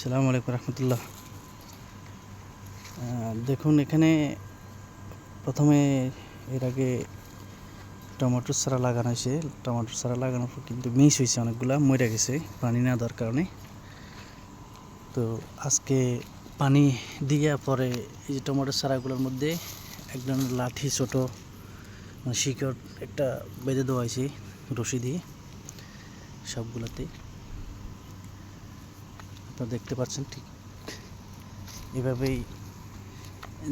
সালামু আলাইকুম রহমতুল্লাহ। দেখুন, এখানে প্রথমে এর আগে টমেটোর সারা লাগানো হয়েছে। টমেটোর সারা লাগানোর পর কিন্তু মিস হয়েছে অনেকগুলা, মরে গেছে, পানি না দেওয়ার কারণে। তো আজকে পানি দিয়ে পরে এই যে টমেটোর সারাগুলোর মধ্যে এক ধরনের লাঠি ছোটো মানে শিকড় একটা বেঁধে দেওয়া হয়েছে রশি দিয়ে সবগুলোতে। আপনারা দেখতে পাচ্ছেন ঠিক এভাবেই।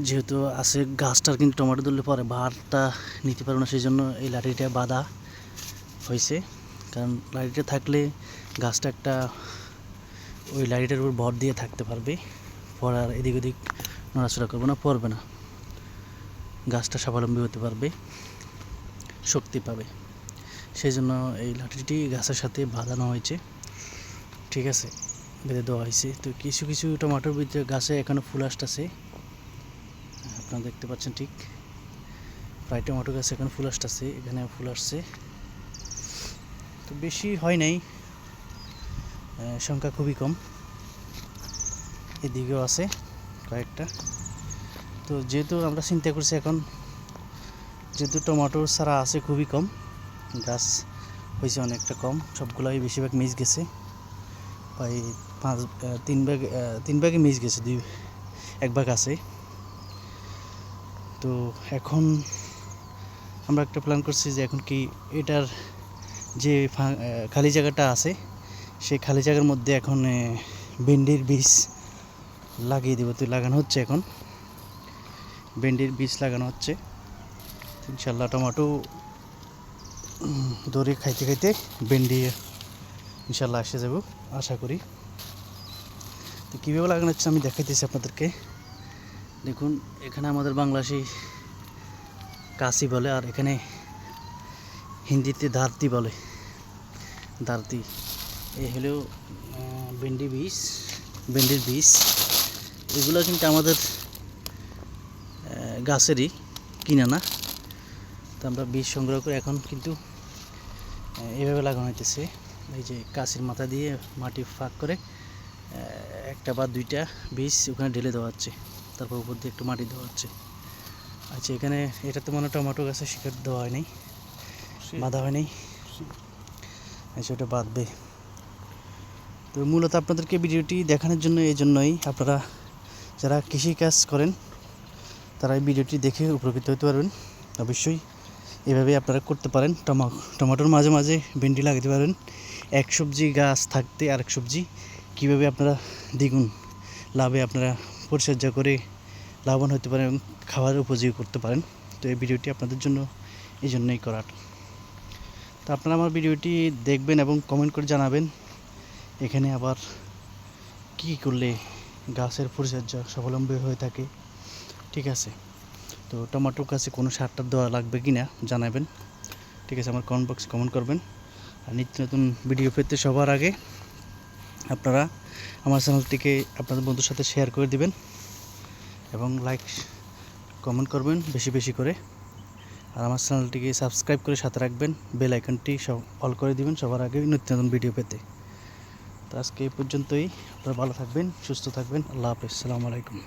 যেহেতু আছে গাছটার কিন্তু টমেটো ধরলে পরে ভারটা নিতে পারবে না সেই জন্য এই লাঠিটা বাঁধা হয়েছে। কারণ লাঠিটা থাকলে গাছটা একটা ওই লাঠিটার উপর ভর দিয়ে থাকতে পারবে। পর আর এদিক ওদিক নড়াচড়া করবে না, পড়বে না। গাছটা স্বাবলম্বী হতে পারবে, শক্তি পাবে। সেই জন্য এই লাঠিটি গাছের সাথে বাঁধানো হয়েছে। ঠিক আছে? বেঁধে দেওয়া হয়েছে। তো কিছু কিছু টমাটোর ভিতরে গাছে এখনও ফুল আসতেছে। আপনারা দেখতে পাচ্ছেন ঠিক। প্রায় টমেটো গাছে এখন ফুল আসতেছে এখানে ফুল আসছে। তো বেশি হয় নাই। সংখ্যা খুবই কম। এদিকেও আছে কয়েকটা। তো যেহেতু আমরা চিন্তা করছি এখন, যেহেতু টমেটোর চারা আছে খুবই কম, গাছ হয়েছে অনেকটা কম, সবগুলোই বেশিরভাগ মিস গেছে। প্রায় পাঁচ তিন আহ, তিন ভাগে মিস গেছে দুই এক ভাগ আছে। তো এখন আমরা একটা প্ল্যান করছি যে এখন কি এটার যে খালি জায়গাটা আছে সেই খালি জায়গার মধ্যে এখন ভেন্ডির বীজ লাগিয়ে দেবো। তো লাগানো হচ্ছে এখন। ভেন্ডির বীজ লাগানো হচ্ছে। ইনশাল্লাহ টমাটো দড়ি খাইতে খাইতে ভেন্ডি ইনশাল্লাহ এসে যাব, আশা করি। তো কীভাবে লাগানো হচ্ছে আমি দেখাইতেছি আপনাদেরকে। দেখুন, এখানে আমাদের বাংলাদেশি কাশি বলে, আর এখানে হিন্দিতে দার্তি বলে। দার্তি এই হলো ভেন্ডি বীজ, ভেন্ডির বীজ। এগুলো কিন্তু আমাদের গাছেরই কিনা না। তো আমরা বীজ সংগ্রহ করে এখন কিন্তু এভাবে লাগানো হইতেছে। এই যে কাশির মাথা দিয়ে মাটি ফাঁক করে একটা বা দুইটা বীজ ওখানে ঢেলে দেওয়া হচ্ছে। তারপর উপর দিয়ে একটু মাটি দেওয়া হচ্ছে। আচ্ছা এখানে এটা তো মানে টমেটো গাছের শিকার দেওয়া হয়নি বাঁধা হয়নি? আচ্ছা ওটা বাঁধবে। তো মূলত আপনাদেরকে ভিডিওটি দেখানোর জন্য এই জন্যই আপনারা যারা কৃষিকাজ করেন তারা এই ভিডিওটি দেখে উপকৃত হতে পারবেন। অবশ্যই এভাবে আপনারা করতে পারেন। টমা, টমেটোর মাঝে মাঝে ভেন্ডি লাগাতে পারেন। এক সবজি গাছ থাকতে আরেক সবজি। কীভাবে আপনারা দ্বিগুণ লাভে আপনারা পরিচর্যা করে লাভবান হতে পারেন এবং খাওয়ার উপযোগী করতে পারেন। তো এই ভিডিওটি আপনাদের জন্য এই জন্যই করার। তো আপনারা আমার ভিডিওটি দেখবেন এবং কমেন্ট করে জানাবেন, এখানে আবার কী করলে গাছের পরিচর্যা স্বাবলম্বী হয়ে থাকে। ঠিক আছে। তো টমেটো কাছে কোনো সারটা দেওয়া লাগবে কি না জানাবেন। ঠিক আছে, আমার কমেন্ট বক্সে কমেন্ট করবেন। আর নিত্য নতুন ভিডিও পেতে সবার আগে আপনারা আমার চ্যানেলটিকে আপনাদের বন্ধুর সাথে শেয়ার করে দিবেন এবং লাইক কমেন্ট করবেন বেশি বেশি করে। আর আমার চ্যানেলটিকে সাবস্ক্রাইব করে সাথে রাখবেন বেল আইকনটি সব অল করে দিবেন সবার আগে নিত্য নতুন ভিডিও পেতে। তো আজকে এই পর্যন্তই, আপনারা ভালো থাকবেন, সুস্থ থাকবেন, আল্লাহ হাফেজ সালামু আলাইকুম।